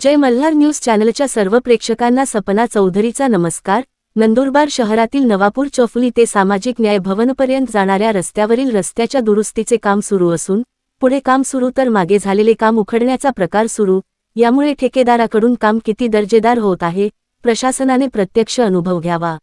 जय Malhar news चॅनलच्या सर्व प्रेक्षकांना सपना चौधरीचा नमस्कार. नंदुरबार शहरातील नवापूर चौफुली ते सामाजिक न्याय भवनपर्यंत जाणाऱ्या रस्त्यावरील रस्त्याच्या दुरुस्तीचे काम सुरू असून पुढे काम सुरू तर मागे झालेले काम उखडण्याचा प्रकार सुरू. यामुळे ठेकेदाराकडून काम किती दर्जेदार होत आहे प्रशासनाने प्रत्यक्ष अनुभव घ्यावा.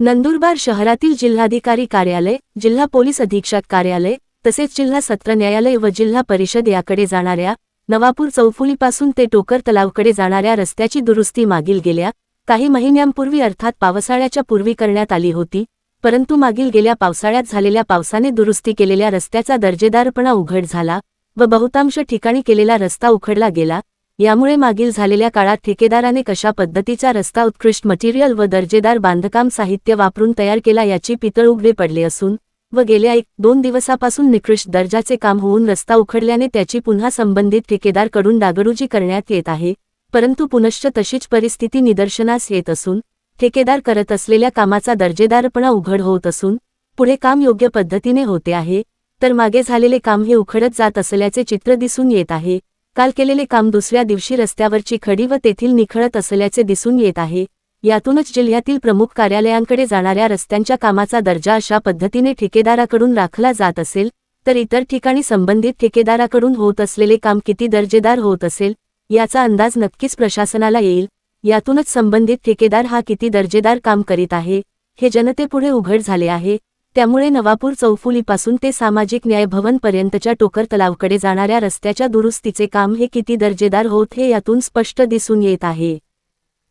नंदुरबार शहरातील जिल्हाधिकारी कार्यालय जिल्हा पोलीस अधीक्षक कार्यालय तसेच जिल्हा सत्र न्यायालय व जिल्हा परिषद याकडे जाणाऱ्या नवापूर चौफुलीपासून ते टोकर तलावकडे जाणाऱ्या रस्त्याची दुरुस्ती मागील गेल्या काही महिन्यांपूर्वी अर्थात पावसाळ्याच्या पूर्वी करण्यात आली होती परंतु मागील गेल्या पावसाळ्यात झालेल्या पावसाने दुरुस्ती केलेल्या रस्त्याचा दर्जेदारपणा उघड झाला व बहुतांश ठिकाणी केलेला रस्ता उखडला गेला यामुळे मागील झालेल्या काळात ठेकेदाराने कशा पद्धतीचा रस्ता उत्कृष्ट मटेरियल व दर्जेदार बांधकाम साहित्य वापरून तयार केला याची पितळ उघडे पडले असून व गेल्या एक दोन दिवसापासून निकृष्ट दर्जाचे काम होऊन रस्ता उखडल्याने त्याची पुन्हा संबंधित ठेकेदारकडून डागडुजी करण्यात येत आहे परंतु पुनश्च तशीच परिस्थिती निदर्शनास येत असून ठेकेदार करत असलेल्या कामाचा दर्जेदारपणा उघड होत असून पुढे काम योग्य पद्धतीने होते आहे तर मागे झालेले काम हे उखडत जात असल्याचे चित्र दिसून येत आहे काल केलेले काम दुसऱ्या दिवशी रस्त्यावरची खडी व तेथील निखळत असल्याचे दिसून येत आहे यातूनच जिल्ह्यातील प्रमुख कार्यालयांकडे जाणाऱ्या रस्त्यांच्या कामाचा दर्जा अशा पद्धतीने ठेकेदाराकडून राखला जात असेल तर इतर ठिकाणी संबंधित ठेकेदाराकडून होत असलेले काम किती दर्जेदार होत असेल याचा अंदाज नक्कीच प्रशासनाला येईल. यातूनच संबंधित ठेकेदार हा किती दर्जेदार काम करीत आहे हे जनतेपुढे उघड झाले आहे. त्यामुळे नवापूर चौफुलीपासून ते सामाजिक न्याय भवनपर्यंतच्या टोकर तलावकडे जाणाऱ्या रस्त्याच्या दुरुस्तीचे काम हे किती दर्जेदार होत हे यातून स्पष्ट दिसून येत आहे.